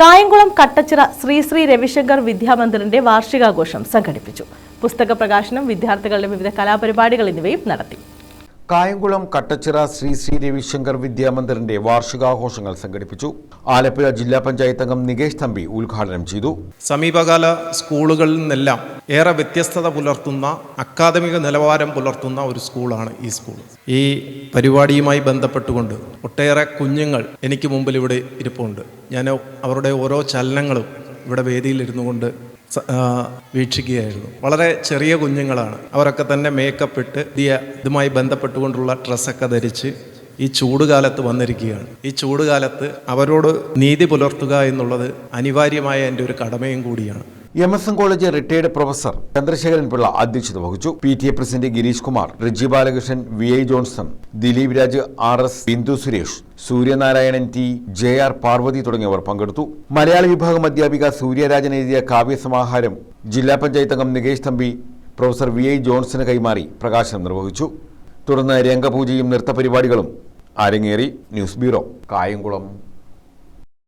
കായംകുളം കട്ടച്ചിറ ശ്രീ ശ്രീ രവിശങ്കർ വിദ്യാമന്ദിറിന്റെ വാർഷികാഘോഷം സംഘടിപ്പിച്ചു. പുസ്തക പ്രകാശനം വിദ്യാർത്ഥികളുടെ വിവിധ കലാപരിപാടികൾ എന്നിവയും നടത്തി. കായംകുളം കട്ടച്ചിറ ശ്രീ ശ്രീ രവിശങ്കർ വിദ്യാമന്ദിറിന്റെ വാർഷികാഘോഷങ്ങൾ സംഘടിപ്പിച്ചു. ആലപ്പുഴ ജില്ലാ പഞ്ചായത്ത് അംഗം നികേഷ് തമ്പി ഉദ്ഘാടനം ചെയ്തു. സമീപകാല സ്കൂളുകളിൽ നിന്നെല്ലാം ഏറെ വ്യത്യസ്തത പുലർത്തുന്ന അക്കാദമിക നിലവാരം പുലർത്തുന്ന ഒരു സ്കൂളാണ് ഈ സ്കൂൾ. ഈ പരിപാടിയുമായി ബന്ധപ്പെട്ടുകൊണ്ട് ഒട്ടേറെ കുഞ്ഞുങ്ങൾ എനിക്ക് മുമ്പിൽ ഇവിടെ ഇരിപ്പുണ്ട്. ഞാൻ അവരുടെ ഓരോ ചലനങ്ങളും ഇവിടെ വേദിയിലിരുന്നു കൊണ്ട് വീക്ഷിക്കുകയായിരുന്നു. വളരെ ചെറിയ കുഞ്ഞുങ്ങളാണ്. അവരൊക്കെ തന്നെ മേക്കപ്പ് ഇട്ട് ഇതുമായി ബന്ധപ്പെട്ടുകൊണ്ടുള്ള ഡ്രസ്സൊക്കെ ധരിച്ച് ഈ ചൂടുകാലത്ത് വന്നിരിക്കുകയാണ്. ഈ ചൂടുകാലത്ത് അവരോട് നീതി പുലർത്തുക എന്നുള്ളത് അനിവാര്യമായ എന്റെ ഒരു കടമയും കൂടിയാണ്. M S N college retired professor Chandrasekharan Pillai അധ്യക്ഷത വഹിച്ചു. P T A president Girish Kumar Riji Balakrishnan V I Johnson Dileep Raj R S Bindu Suresh Suryanarayanan T J R Parvathy തുടങ്ങിയവർ പങ്കെടുത്തു. മലയാള വിഭാഗം അധ്യാപിക സൂര്യരാജൻ എഴുതിയ കാവ്യസമാഹാരം ജില്ലാ പഞ്ചായത്ത് അംഗം Nikesh Thampi professor V I Johnson കൈമാറി പ്രകാശനം നിർവഹിച്ചു. തുടർന്ന് രംഗപൂജയും നൃത്തപരിപാടികളും അരങ്ങേറി. News bureau Kayamkulam.